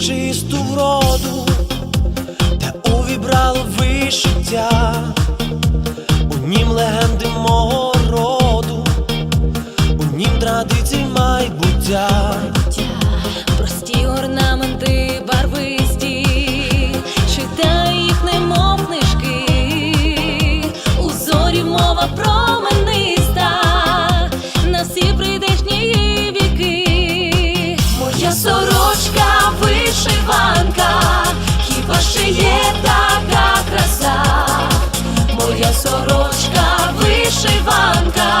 чисту вроду, та увібрало вишиття, у нім легенди мого роду, у нім традицій майбуття. Прості орнаменти барвисті, читай їх, немов книжки, у зорі мова промениста, вишиванка,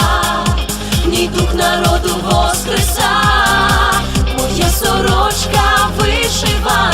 в ній дух народу воскреса, моя сорочка вишиванка,